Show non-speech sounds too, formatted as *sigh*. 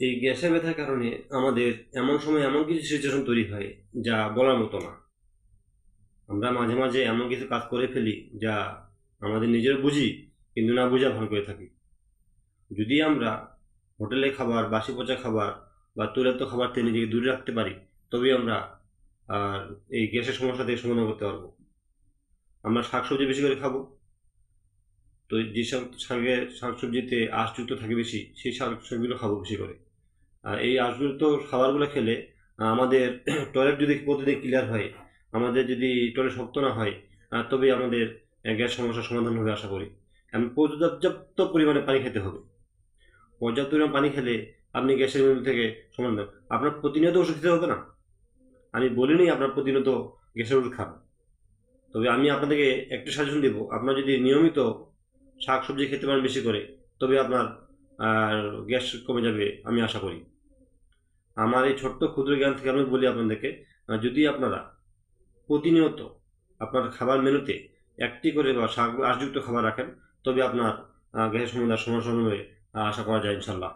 এই গ্যাসে ব্যথার কারণে আমাদের এমন সময় এমন কিছু সিচুয়েশন তৈরি হয় যা বলার মতো না। আমরা মাঝে মাঝে এমন কিছু কাজ করে ফেলি যা আমাদের নিজের বুঝি কিন্তু না বুঝা ভান করে থাকি। যদি আমরা হোটেলে খাবার, বাসি পচা খাবার বা তৈলাক্ত খাবার থেকে নিজেকে দূরে রাখতে পারি, তবেই আমরা আর এই গ্যাসের সমস্যা থেকে সমাধান করতে পারব। আমরা শাকসবজি বেশি করে খাব তো যেসব শাকের শাকসবজিতে আঁশযুক্ত থাকে বেশি, সেই শাকসবজিগুলো খাব বেশি করে। আর এই আঁশযুক্ত খাবারগুলো খেলে আমাদের *clears throat* টয়লেট যদি প্রতিদিন ক্লিয়ার হয়, আমাদের যদি টয়লেট শক্ত না হয় তবেই আমাদের গ্যাস সমস্যার সমাধান হবে আশা করি। এবং পর্যাপ্ত পরিমাণে পানি খেতে হবে। পর্যাপ্ত পরিমাণ পানি খেলে আপনি গ্যাসের বিরুদ্ধ থেকে সমাধান আপনার প্রতিনিয়ত ওষুধ খেতে হবে না? আমি বলিনি আপনার প্রতিনিয়ত গ্যাসের ওষুধ খান। তবে আমি আপনাদেরকে একটা সাজেশন দেবো। আপনার যদি নিয়মিত শাক সবজি খেতে পারেন বেশি করে, তবে আপনার গ্যাস কমে যাবে, আমি আশা করি। আমার এই ছোট্ট ক্ষুদ্র জ্ঞান থেকে আমি বলি আপনাদেরকে যদি আপনারা প্রতিনিয়ত আপনার খাবার মেনুতে একটি করে বা শাক আশযুক্ত খাবার রাখেন, তবে আপনার গ্যাসের সমস্যার সমস্যা হয়ে আশা করা যায় ইনশাল্লাহ